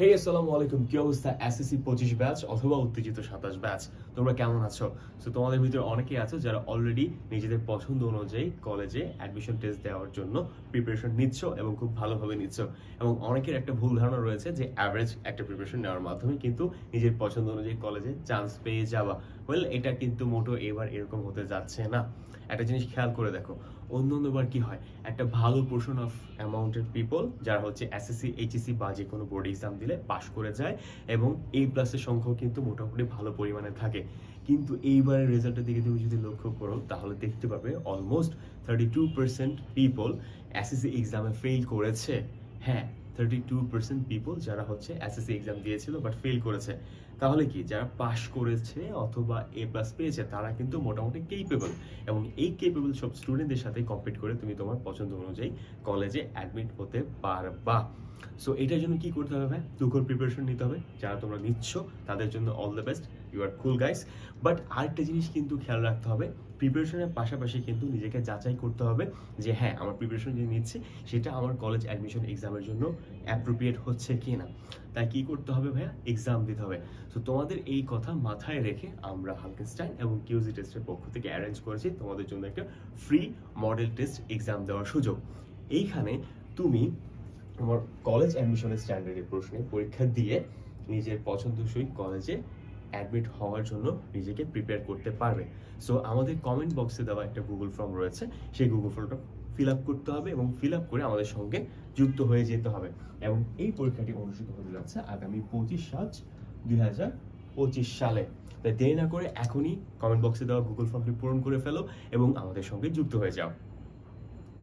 হে আসসালামু আলাইকুম। কি অবস্থা? এসএসসি পঁচিশ ব্যাচ অথবা উত্তেজিত সাতাশ ব্যাচ তোমরা কেমন আছো? তো তোমাদের ভিতরে অনেকেই আছো যারা অলরেডি নিজেদের পছন্দ অনুযায়ী কলেজে অ্যাডমিশন টেস্ট দেওয়ার জন্য প্রিপারেশন নিচ্ছ এবং খুব ভালোভাবে নিচ্ছ। এবং অনেকের একটা ভুল ধারণা রয়েছে যে অ্যাভারেজ একটা প্রিপারেশন নেওয়ার মাধ্যমে কিন্তু নিজের পছন্দ অনুযায়ী কলেজে চান্স পেয়ে যাওয়া। ওয়েল এটা কিন্তু মোটো এবার এরকম হতে যাচ্ছে না। একটা জিনিস খেয়াল করে দেখো অন্য অন্যবার কি হয়? একটা ভালো পোর্শন অফ অ্যামাউন্টেড পিপল যারা হচ্ছে এসএসসি এইচএসসি বা যে কোনো বোর্ড এক্সাম দিলে পাশ করে যায় এবং এই প্লাসের সংখ্যাও কিন্তু মোটামুটি ভালো পরিমাণে থাকে। কিন্তু এইবারের রেজাল্টের দিকে তুমি যদি লক্ষ্য করো, তাহলে দেখতে পাবে almost thirty two percent people SSC এক্সামে ফেল করেছে। হ্যাঁ থার্টি টু পার্সেন্ট পিপল যারা হচ্ছে এসএসসি এক্সাম দিয়েছিল বাট ফেল করেছে। তাহলে কি, যারা পাশ করেছে অথবা এ প্লাস পেয়েছে, তারা কিন্তু মোটামুটি কেপেবল এবং এই কেপেবল সব স্টুডেন্টদের সাথে কম্পিট করে তুমি তোমার পছন্দ অনুযায়ী কলেজে অ্যাডমিট হতে পারবা। সো এটার জন্য কি করতে হবে? তুখোর প্রিপারেশন নিতে হবে। যারা তোমরা নিচ্ছ, তাদের জন্য all the best you are cool guys but আরেকটা জিনিস কিন্তু খেয়াল রাখতে হবে। প্রিপারেশনের পাশাপাশি কিন্তু নিজেকে যাচাই করতে হবে যে হ্যাঁ আমার প্রিপারেশন যে নিচ্ছি, সেটা আমার কলেজ অ্যাডমিশন এক্সামের জন্য অ্যাপ্রোপ্রিয়েট হচ্ছে কি না? তাই কি করতে হবে ভাইয়া? এক্সাম দিতে হবে। তো তোমাদের এই কথা মাথায় রেখে আমরা হালকেনস্টাইন এবং কিউজি টেস্টের পক্ষ থেকে অ্যারেঞ্জ করেছি। তোমাদের জন্য একটা ফ্রি মডেল টেস্ট এক্সাম দেওয়ার সুযোগ। এইখানে তুমি তোমার কলেজ অ্যাডমিশনের স্ট্যান্ডার্ডের প্রশ্নে পরীক্ষা দিয়ে নিজের পছন্দসই কলেজে অ্যাডমিট হওয়ার জন্য নিজেকে প্রিপেয়ার করতে পারবে। সো আমাদের কমেন্ট বক্সে দেওয়া একটা গুগল ফর্ম রয়েছে, সেই গুগল ফর্মটা ফিল আপ করতে হবে এবং ফিল আপ করে আমাদের সঙ্গে যুক্ত হয়ে যেতে হবে। এবং এই পরীক্ষাটি অনুষ্ঠিত হতে যাচ্ছে আগামী পঁচিশ সাত দুই হাজার পঁচিশ সালে। তাই দেরি না করে এখনই কমেন্ট বক্সে দেওয়া গুগল ফর্মটি পূরণ করে ফেলো এবং আমাদের সঙ্গে যুক্ত হয়ে যাও।